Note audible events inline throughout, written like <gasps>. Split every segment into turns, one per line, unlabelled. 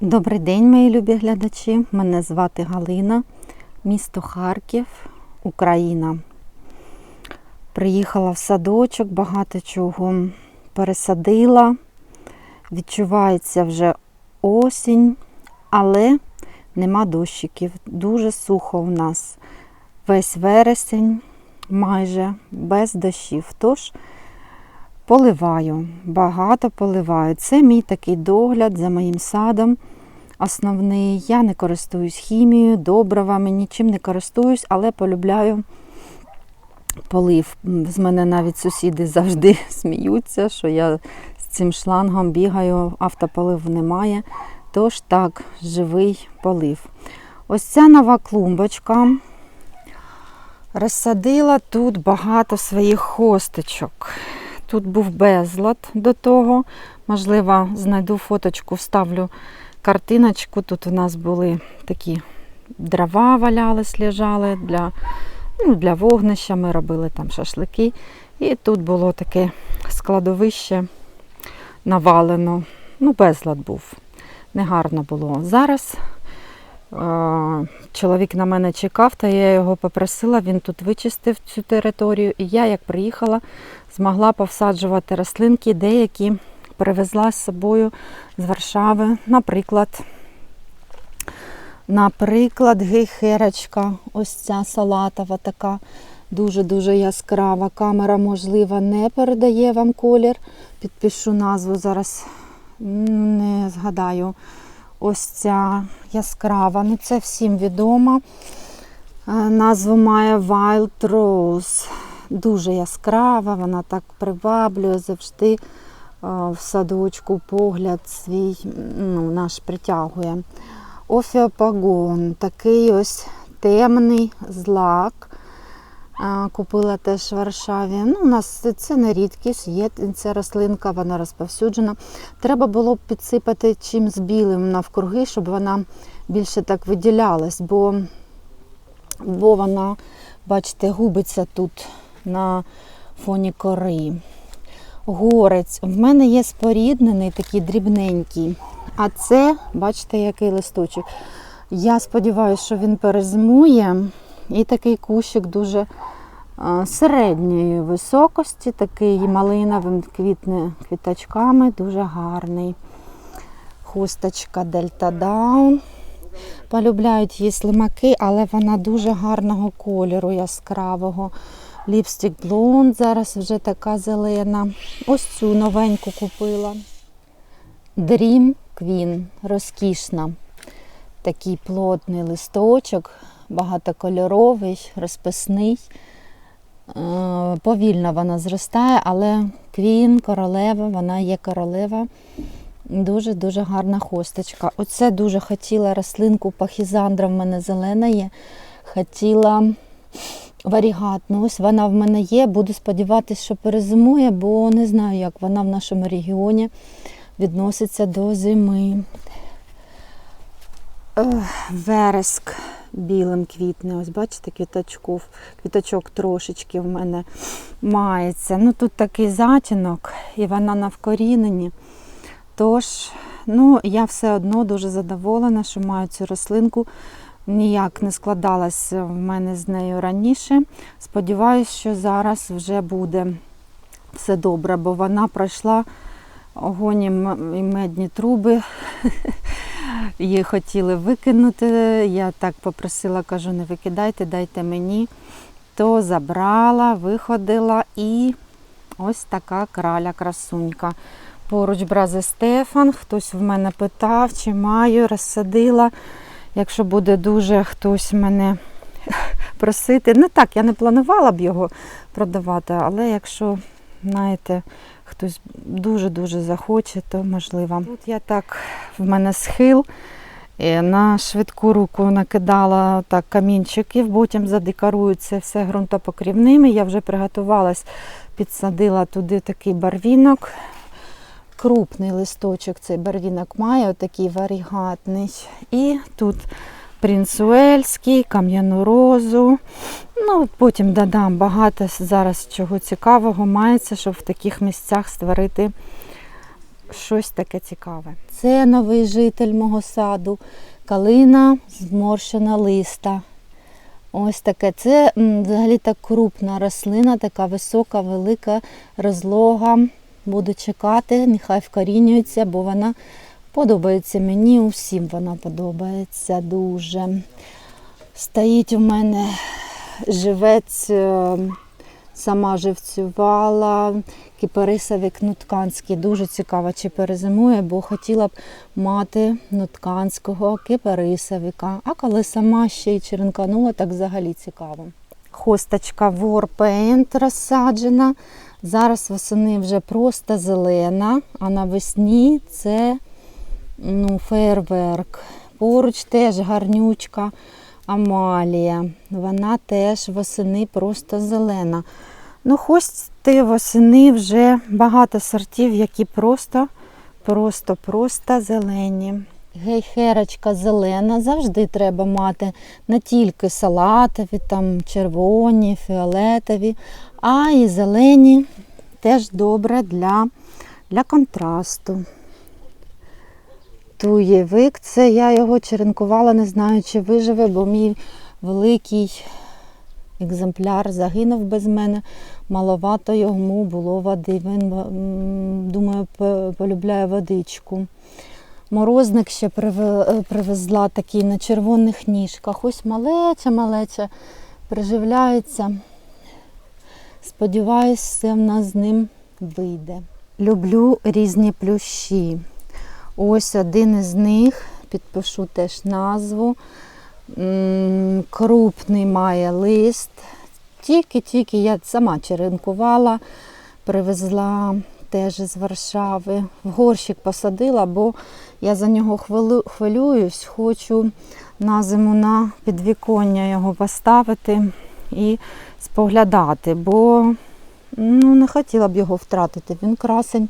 Добрий день, мої любі глядачі. Мене звати Галина, місто Харків, Україна. Приїхала в садочок, багато чого пересадила. Відчувається вже осінь, але нема дощиків. Дуже сухо у нас весь вересень, майже без дощів. Тож поливаю, багато поливаю. Це мій такий догляд за моїм садом. Основний. Я не користуюсь хімією, добривами, нічим не користуюсь, але полюбляю полив. З мене навіть сусіди завжди <laughs> сміються, що я з цим шлангом бігаю, автополиву немає. Тож так, живий полив. Ось ця нова клумбочка. Розсадила тут багато своїх хосточок. Тут був безлад до того. Можливо, знайду фоточку, вставлю картиночку. Тут у нас були такі дрова валялись, лежали для, ну, для вогнища. Ми робили там шашлики. І тут було таке складовище навалено. Ну, безлад був. Негарно було. Зараз е, чоловік на мене чекав, та я його попросила, він тут вичистив цю територію. І я, як приїхала, змогла повсаджувати рослинки, деякі привезла з собою з Варшави. Наприклад, наприклад, гейхерочка, ось ця салатова така. Дуже-дуже яскрава. Камера, можливо, не передає вам колір. Підпишу назву зараз, не згадаю. Ось ця яскрава. Ну, це всім відомо. Е, Назву має Wild Rose. Дуже яскрава, вона так приваблює завжди в садочку погляд свій ну, наш притягує. Офіопагон, такий ось темний злак. Е, Купила теж в Варшаві. Ну, у нас це не рідкість, є ця рослинка, вона розповсюджена. Треба було б підсипати чимсь білим навкруги, щоб вона більше так виділялась, бо, бо вона, бачите, губиться тут на фоні кори. Горець. В мене є споріднений, такий дрібненький. А це, бачите, який листочок. Я сподіваюся, що він перезимує. І такий кущик дуже середньої високості, такий малиновим квітне квіточками, дуже гарний. Хусточка Дельта Даун. Полюбляють її слимаки, але вона дуже гарного кольору, яскравого. Ліпстик блонд, зараз вже така зелена. Ось цю новеньку купила. Dream Queen, розкішна. Такий плотний листочок, багатокольоровий, розписний. Е, Повільно вона зростає, але квін, королева, вона є королева. Дуже-дуже гарна хосточка. Оце дуже хотіла рослинку пахізандра, в мене зелена є. Хотіла варігатну. Ось вона в мене є. Буду сподіватися, що перезимує, бо не знаю, як вона в нашому регіоні відноситься до зими. Вереск білим квітне. Ось бачите, квіточков, квіточок трошечки в мене мається. Ну тут такий затінок, і вона на вкоріненні. Тож, ну, я все одно дуже задоволена, що маю цю рослинку. Ніяк не складалася в мене з нею раніше. Сподіваюсь, що зараз вже буде все добре, бо вона пройшла огонь і медні труби. <laughs> Її хотіли викинути. Я так попросила, кажу, не викидайте, дайте мені. То забрала, виходила і ось така краля красунька. Поруч брази Стефан. Хтось в мене питав, чи маю, розсадила. Якщо буде дуже хтось мене <laughs> просити. Ну так, я не планувала б його продавати, але якщо, знаєте, хтось дуже-дуже захоче, то можливо. Тут я так, в мене схил. е, На швидку руку накидала так камінчиків, потім задекорую це все ґрунтопокрівними. Я вже приготувалась, підсадила туди такий барвінок. Крупний листочок цей барвінок має, отакий варігатний. І тут принцуельський, кам'яну розу. Ну, потім додам багато зараз чого цікавого мається, щоб в таких місцях створити щось таке цікаве. Це новий житель мого саду, калина зморщена листа. Ось таке. Це взагалі так крупна рослина, така висока, велика, розлога. Буду чекати, нехай вкорінюється, бо вона подобається мені, усім вона подобається дуже. Стоїть у мене живець, е, сама живцювала, кипарисовик нутканський. Дуже цікаво, чи перезимує, бо хотіла б мати нутканського кипарисовика. А коли сама ще й черенканула, так взагалі цікаво. Хосточка Warpaint розсаджена. Зараз восени вже просто зелена, а навесні це ну, фейерверк. Поруч теж гарнючка Амалія. Вона теж восени просто зелена. Ну, хости восени вже багато сортів, які просто, просто, просто зелені. Гейхерочка зелена завжди треба мати не тільки салатові, там червоні, фіолетові, а і зелені теж добре для, для контрасту. Туєвик, це я його черенкувала, не знаю, чи виживе, бо мій великий екземпляр загинув без мене. Маловато йому було води. Він, думаю, полюбляє водичку. Морозник ще привезла такий на червоних ніжках. Ось малеча, малеча приживляється. Сподіваюсь, все в нас з ним вийде. Люблю різні плющі. Ось один із них, підпишу теж назву. Крупний має лист. Тільки-тільки я сама черенкувала, привезла теж з Варшави. В горщик посадила, бо я за нього хвилююсь, хочу на зиму на підвіконня його поставити і споглядати, бо ну, не хотіла б його втратити. Він красень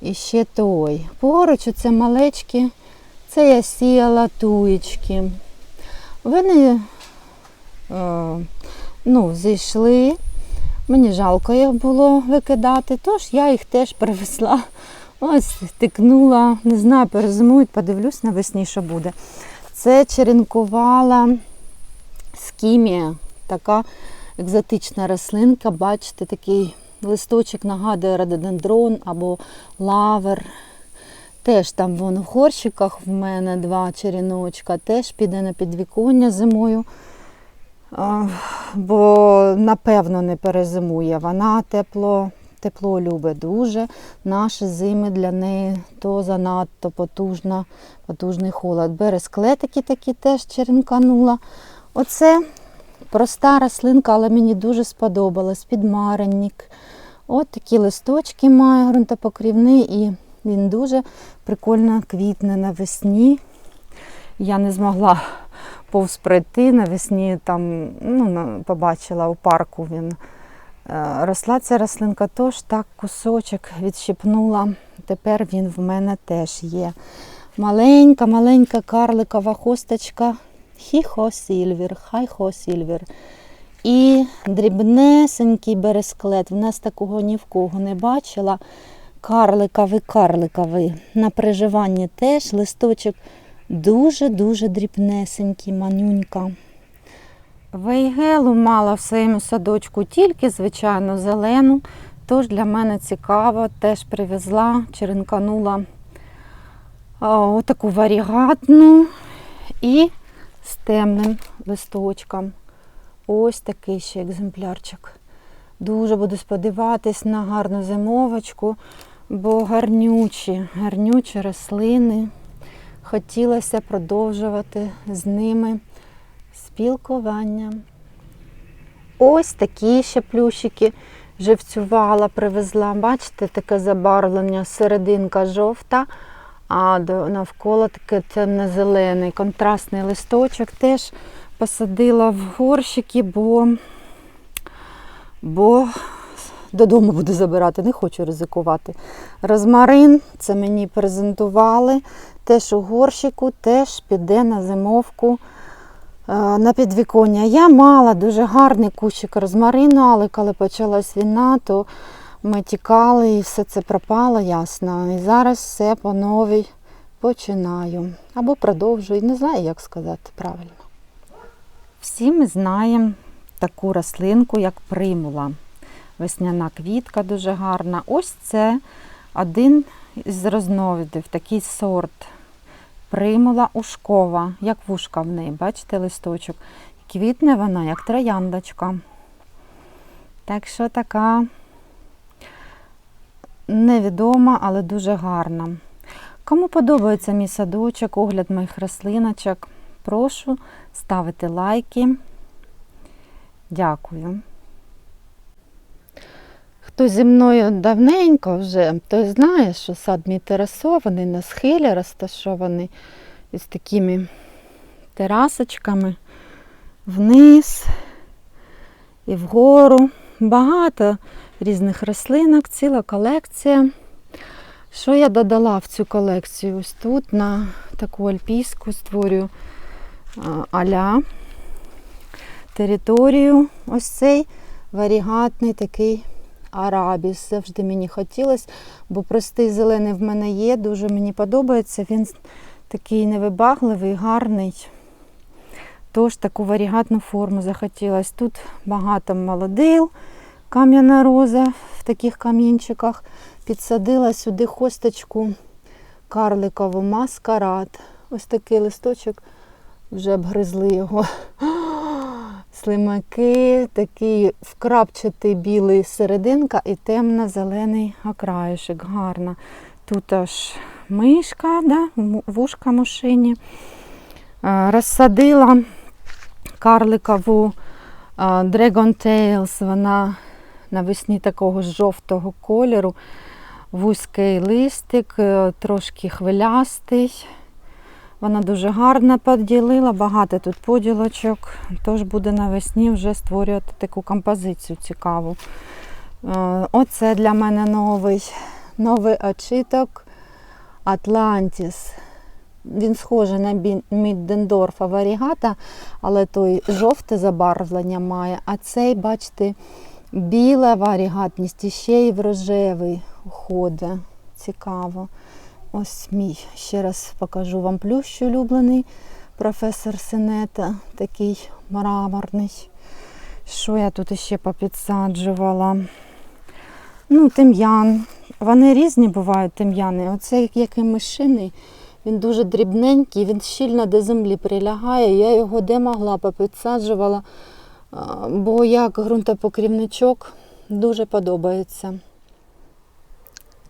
і ще той. Поруч оце малечки, це я сіяла туєчки. Вони е, ну, зійшли. Мені жалко їх було викидати, тож я їх теж привезла. Ось тикнула, не знаю, перезимують, подивлюсь навесні, що буде. Це черенкувала скімія, така екзотична рослинка. Бачите, такий листочок нагадує рододендрон або лавер. Теж там вон в горщиках в мене два черіночка, теж піде на підвіконня зимою. Бо напевно не перезимує. Вона тепло, тепло любить дуже. Наші зими для неї то занадто потужна, потужний холод. Бересклетики такі теж черенканула. Оце проста рослинка, але мені дуже сподобалась. Підмаренник. От такі листочки має ґрунтопокрівний і він дуже прикольно квітне навесні. Я не змогла повз пройти навесні, там ну, побачила у парку він. е, Росла ця рослинка, тож так кусочок відщипнула. Тепер він в мене теж є. Маленька, маленька карликова хосточка Хіхо Сільвір, Хайхо Сільвір. І дрібнесенький бересклет. В нас такого ні в кого не бачила. Карликовий, карликовий. На приживанні теж листочок дуже-дуже дрібнесенький, манюнька. Вейгелу мала в своєму садочку тільки, звичайно, зелену. Тож для мене цікаво, теж привезла, черенканула отаку варігатну і з темним листочком. Ось такий ще екземплярчик. Дуже буду сподіватись на гарну зимовочку, бо гарнючі, гарнючі рослини. Хотілося продовжувати з ними спілкування. Ось такі ще плющики живцювала, привезла. Бачите, таке забарвлення, серединка жовта, а навколо таке темно-зелений, контрастний листочок. Теж посадила в горщики, бо, бо додому буду забирати, не хочу ризикувати. Розмарин, це мені презентували. Теж у горщику, теж піде на зимовку е, на підвіконня. Я мала дуже гарний кущик розмарину, але коли почалась війна, то Ми тікали і все це пропало, ясно. І зараз все по новій починаю. Або продовжую. Не знаю, як сказати правильно. Всі ми знаємо таку рослинку, як примула. Весняна квітка дуже гарна. Ось це один із розновидів, такий сорт. Примула ушкова, як вушка в неї, бачите, листочок. Квітне вона, як трояндочка. Так що така невідома, але дуже гарна. Кому подобається мій садочок, огляд моїх рослиночок, прошу ставити лайки. Дякую. Хто зі мною давненько вже, той знає, що сад мій терасований, на схилі розташований із такими терасочками вниз і вгору. Багато різних рослинок, ціла колекція. Що я додала в цю колекцію? Ось тут на таку альпійську створюю аля територію. Ось цей варігатний такий арабіс. Завжди мені хотілося, бо простий зелений в мене є, дуже мені подобається. Він такий невибагливий, гарний. Тож таку варігатну форму захотілося. Тут багато молодил, кам'яна роза в таких камінчиках. Підсадила сюди хосточку карликову маскарад. Ось такий листочок, вже обгризли його. <gasps> Слимаки, такий вкрапчатий білий серединка і темно-зелений окраєшик. Гарно. Тут аж мишка, да, вушка мушині. Розсадила карликову Dragon Tales, вона навесні такого жовтого кольору, вузький листик, е, трошки хвилястий. Вона дуже гарно поділила, багато тут поділочок, тож буде навесні вже створювати таку композицію цікаву. Е, Оце для мене новий, новий очиток Атлантіс. Він схожий на Міддендорфа варігата, але той жовте забарвлення має, а цей, бачите, біла варігатність і ще й в рожевий уходить. Цікаво. Ось мій. Ще раз покажу вам плющ улюблений професор Синета, такий мраморний. Що я тут ще попідсаджувала? Ну, тим'ян. Вони різні бувають тим'яни. Оце як і мишиний. Він дуже дрібненький, він щільно до землі прилягає. Я його де могла попідсаджувала, бо як ґрунтопокрівничок дуже подобається.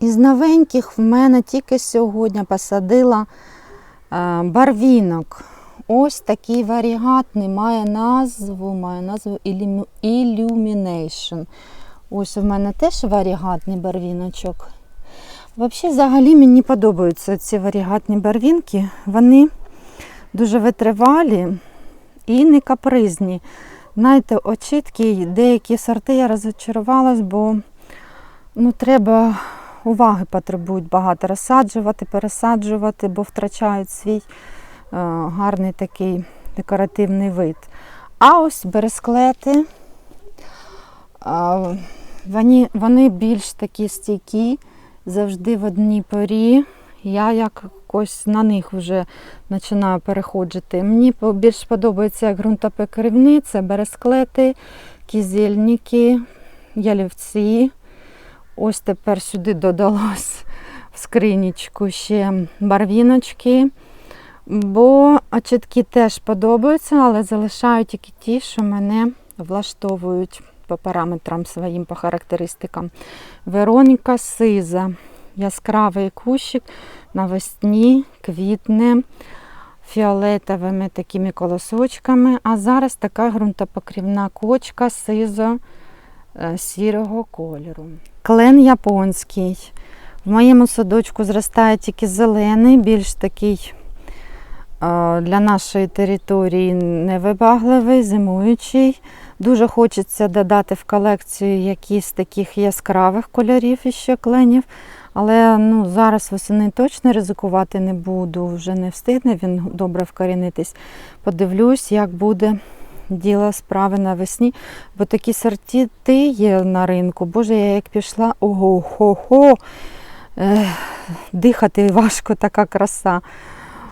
Із новеньких в мене тільки сьогодні посадила барвінок. Ось такий варігатний, має назву, має назву Illumination. Ось у мене теж варігатний барвіночок. Взагалі, взагалі мені подобаються ці варігатні барвінки. Вони дуже витривалі і не капризні. Знаєте, очітки, деякі сорти я розочарувалась, бо ну, треба уваги потребують багато розсаджувати, пересаджувати, бо втрачають свій е, гарний такий декоративний вид. А ось бересклети, вони, вони більш такі стійкі завжди в одній порі. Я якось на них вже починаю переходити. Мені більш подобається як ґрунтопокривні, це бересклети, кізельники, ялівці. Ось тепер сюди додалось в скринічку ще барвіночки. Бо очітки теж подобаються, але залишаю тільки ті, що мене влаштовують по параметрам своїм, по характеристикам. Вероніка сиза, яскравий кущик навесні, квітне фіолетовими такими колосочками. А зараз така ґрунтопокрівна кочка сизо е, сірого кольору. Клен японський. В моєму садочку зростає тільки зелений, більш такий для нашої території невибагливий, зимуючий. Дуже хочеться додати в колекцію якісь таких яскравих кольорів іще кленів. Але ну, зараз восени точно ризикувати не буду, вже не встигне він добре вкорінитись. Подивлюсь, як буде діла справи навесні, бо такі сорти є на ринку. Боже, я як пішла, ого-хо-хо, е, дихати важко така краса.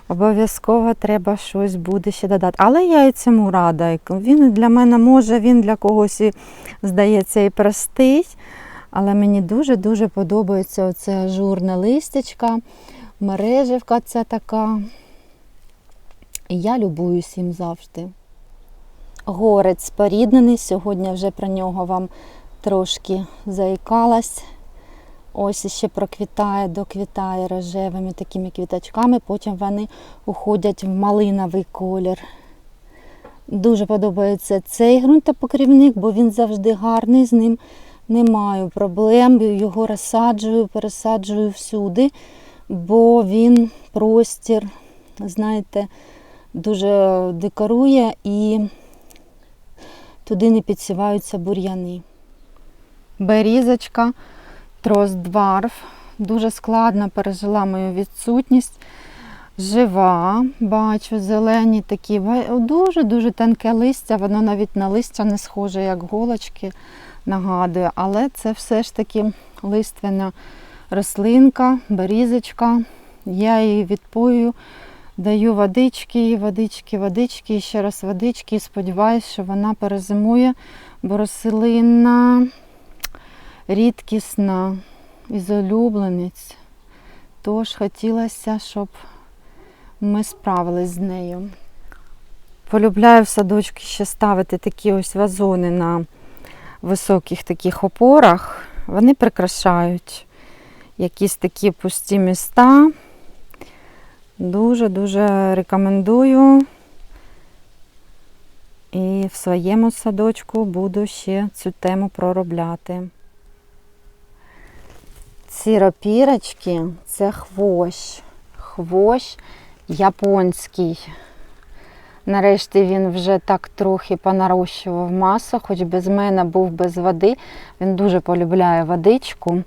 Обов'язково треба щось буде ще додати. Але я і цьому рада. Він для мене може, він для когось, здається, і простий. Але мені дуже-дуже подобається оце ажурне листячка, мережевка ця така. І я любуюсь їм завжди. Горець споріднений, сьогодні вже про нього вам трошки заїкалась. Ось іще проквітає, доквітає рожевими такими квіточками, потім вони уходять в малиновий колір. Дуже подобається цей ґрунтопокрівник, бо він завжди гарний, з ним не маю проблем. Його розсаджую, пересаджую всюди, бо він простір, знаєте, дуже декорує і туди не підсіваються бур'яни. Берізочка. Троздварф. Дуже складно пережила мою відсутність. Жива, бачу, зелені такі, дуже-дуже тонке листя, воно навіть на листя не схоже, як голочки нагадує, але це все ж таки лиственна рослинка, берізочка. Я її відпою, даю водички, водички, водички, і ще раз водички і сподіваюся, що вона перезимує, бо рослина рідкісна ізолюбленець. Тож хотілося, щоб ми справились з нею. Полюбляю в садочки ще ставити такі ось вазони на високих таких опорах. Вони прикрашають якісь такі пусті міста. Дуже-дуже рекомендую. І в своєму садочку буду ще цю тему проробляти. Ці ропірочки це хвощ. Хвощ японський. Нарешті він вже так трохи понарощував масу, хоч без мене був без води. Він дуже полюбляє водичку.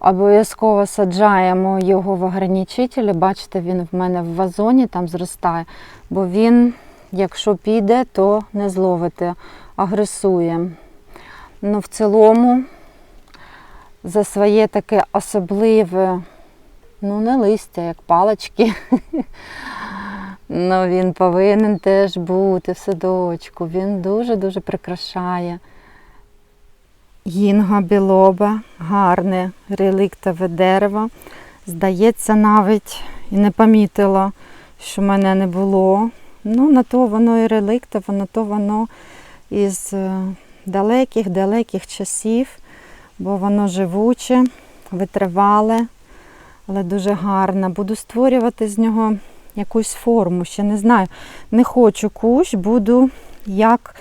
Обов'язково саджаємо його в ограничителі. Бачите, він в мене в вазоні там зростає, бо він, якщо піде, то не зловити, агресує. Ну, в цілому за своє таке особливе, ну, не листя, як палочки. <laughs> Ну, він повинен теж бути в садочку. Він дуже-дуже прикрашає. Гінга білоба, гарне реліктове дерево. Здається, навіть і не помітила, що мене не було. Ну, на то воно і реліктове, на то воно із далеких-далеких часів бо воно живуче, витривале, але дуже гарне. Буду створювати з нього якусь форму, ще не знаю. Не хочу кущ, буду як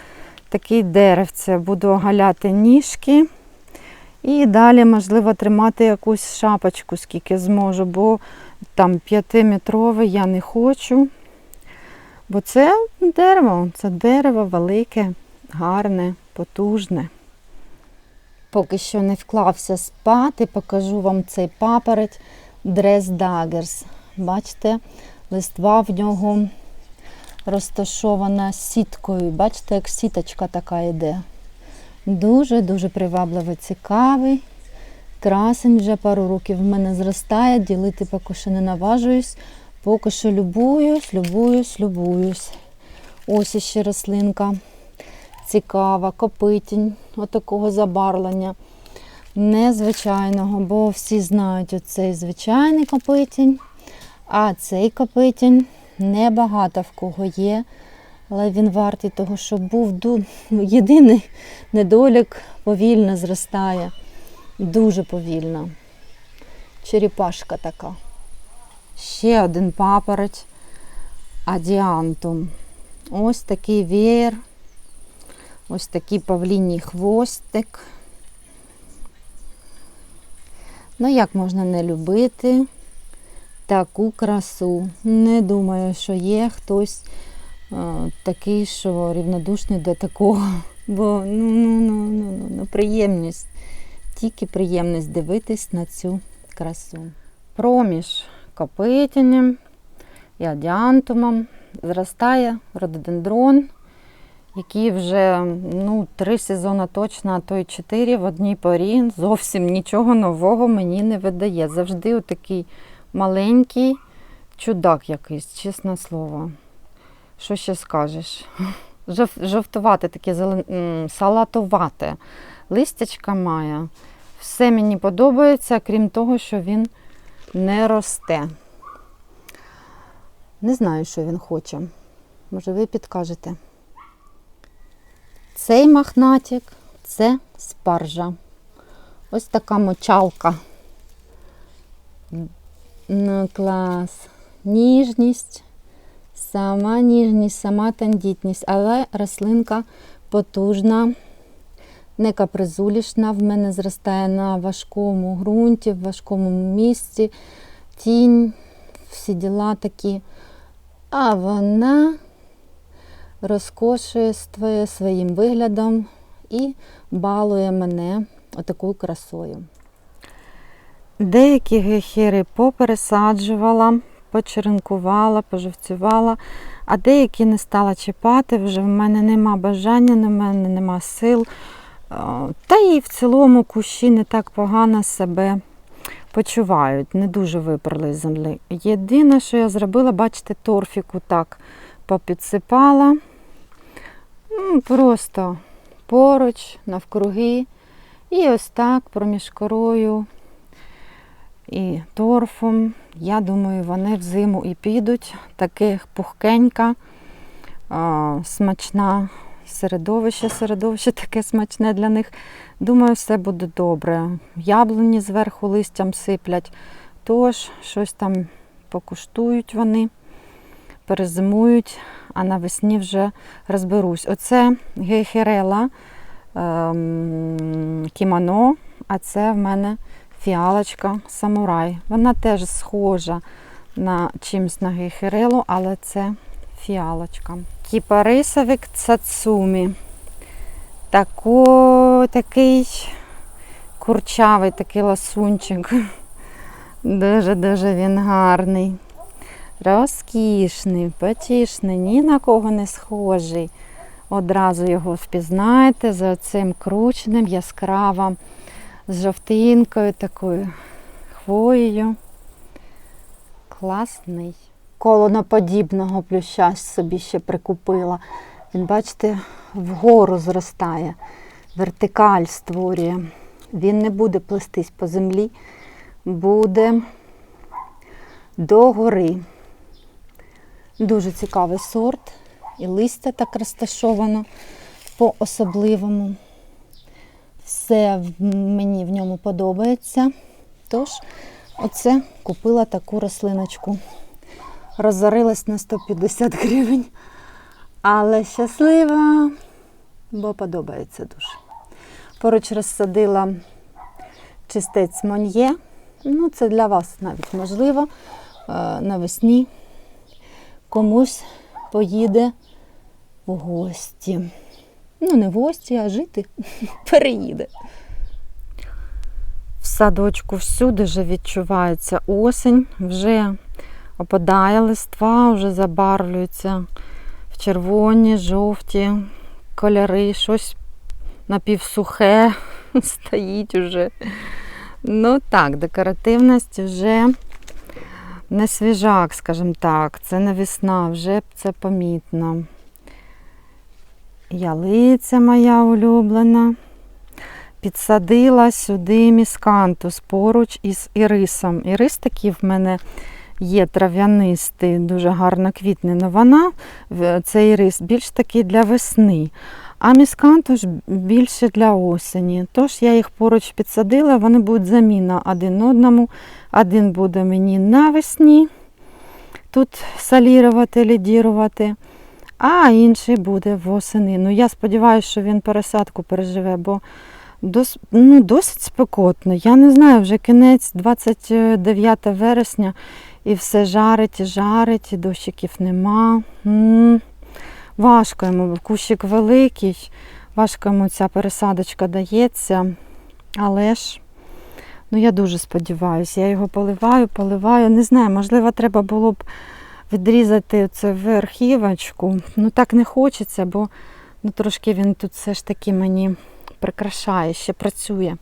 такий деревце, буду огаляти ніжки. І далі, можливо, тримати якусь шапочку, скільки зможу, бо там п'ятиметрове я не хочу. Бо це дерево, це дерево велике, гарне, потужне. Поки що не вклався спати, покажу вам цей папорець Dress Daggers. Бачите, листва в нього розташована сіткою. Бачите, як сіточка така йде. Дуже-дуже привабливий, цікавий. Красень вже пару років в мене зростає, ділити поки що не наважуюсь. Поки що любуюсь, любуюсь, любуюсь. Ось іще рослинка цікава, копитінь, отакого забарвлення. Незвичайного, бо всі знають оцей звичайний копитінь, а цей копитінь небагато в кого є, але він вартий того, щоб був єдиний недолік повільно зростає. Дуже повільно. Черепашка така. Ще один папорець адіантум. Ось такий веєр Ось такий павліній хвостик. Ну, як можна не любити таку красу? Не думаю, що є хтось а, такий, що рівнодушний до такого. <laughs> Бо ну, ну, ну, ну, ну, ну, приємність, тільки приємність дивитись на цю красу. Проміж копитінням і адіантумом зростає рододендрон який вже ну, три сезони точно, а то й чотири в одній порі зовсім нічого нового мені не видає. Завжди отакий маленький чудак якийсь, чесне слово. Що ще скажеш? Жов- Жовтувате, таке зелен... м, салатувате. Листячка має. Все мені подобається, крім того, що він не росте. Не знаю, що він хоче. Може, ви підкажете. Цей махнатик це спаржа. Ось така мочалка. Ну, клас. Ніжність, сама ніжність, сама тендітність, але рослинка потужна, не капризулішна. В мене зростає на важкому ґрунті, в важкому місці, тінь, всі діла такі. А вона розкошує своїм виглядом і балує мене отакою красою. Деякі гехери попересаджувала, почеренкувала, пожовцювала, а деякі не стала чіпати, вже в мене нема бажання, в мене нема сил. Та і в цілому кущі не так погано себе почувають, не дуже виперли з землі. Єдине, що я зробила, бачите, торфіку так попідсипала. Просто поруч, навкруги. І ось так проміж корою і торфом. Я думаю, вони в зиму і підуть. Таких пухкенька, смачна середовище, середовище таке смачне для них. Думаю, все буде добре. Яблуні зверху листям сиплять, тож щось там покуштують вони, перезимують, а навесні вже розберусь. Оце гейхерела ем, кімоно, а це в мене фіалочка самурай. Вона теж схожа на чимсь на гейхерелу, але це фіалочка. Кіпарисовик цацумі. Тако, такий курчавий такий ласунчик. <laughs> Дуже-дуже він гарний. Розкішний, потішний, ні на кого не схожий. Одразу його впізнаєте за цим крученим, яскравим, з жовтинкою такою хвоєю. Класний. Колоноподібного плюща собі ще прикупила. Він, бачите, вгору зростає, вертикаль створює. Він не буде плестись по землі, буде догори. Дуже цікавий сорт. І листя так розташовано по-особливому. Все мені в ньому подобається. Тож, оце купила таку рослиночку. Розорилась на 150 гривень. Але щаслива, бо подобається дуже. Поруч розсадила чистець Мон'є. Ну, це для вас навіть можливо. Е, Навесні комусь поїде в гості. Ну, не в гості, а жити <laughs> переїде. В садочку всюди вже відчувається осінь, вже опадає листва, вже забарвлюється в червоні, жовті кольори, щось напівсухе <laughs> стоїть уже. Ну так, декоративність вже не свіжак, скажімо так, це не весна, вже це помітно. Ялиця моя улюблена. Підсадила сюди міскантус поруч із ірисом. Ірис такий в мене є трав'янистий, дуже гарно квітне. але вона, цей ірис, більш такий для весни. А міскантус більше для осені. Тож я їх поруч підсадила, вони будуть заміна один одному. Один буде мені навесні тут солірувати, лідірувати, а інший буде восени. Ну, я сподіваюся, що він пересадку переживе, бо дос, ну, досить спекотно. Я не знаю, вже кінець 29 вересня і все жарить і жарить, і дощиків нема. М, Важко йому, кущик великий, важко йому ця пересадочка дається, але ж. Ну, я дуже сподіваюся, я його поливаю, поливаю. Не знаю, можливо, треба було б відрізати це верхівочку. Ну так не хочеться, бо Ну, трошки він тут все ж таки мені прикрашає, ще працює.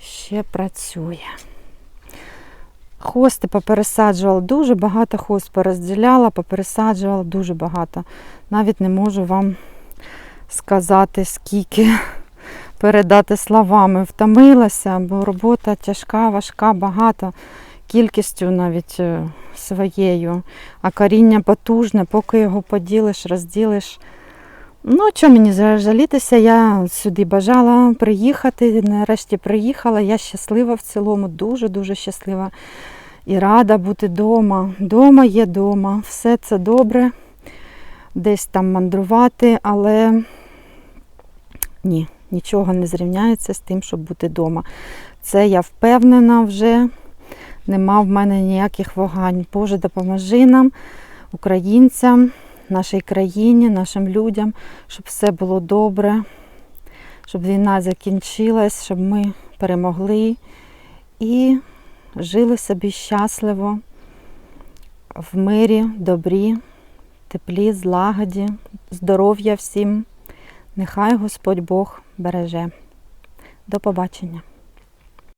Ще працює. Хости попересаджувала, дуже багато хост порозділяла, попересаджувала дуже багато. Навіть не можу вам сказати, скільки передати словами. Втомилася, бо робота тяжка, важка, багато, кількістю навіть е, своєю. А коріння потужне, поки його поділиш, розділиш. Ну, що мені жалітися, я сюди бажала приїхати. Нарешті приїхала. Я щаслива в цілому, дуже-дуже щаслива. І рада бути вдома. Дома є дома. Все це добре. Десь там мандрувати, але ні, нічого не зрівняється з тим, щоб бути вдома. Це я впевнена вже. Нема в мене ніяких вагань. Боже, допоможи нам, українцям, нашій країні, нашим людям, щоб все було добре, щоб війна закінчилась, щоб ми перемогли і жили собі щасливо, в мирі, добрі, теплі, злагоді, здоров'я всім. Нехай Господь Бог береже. До побачення.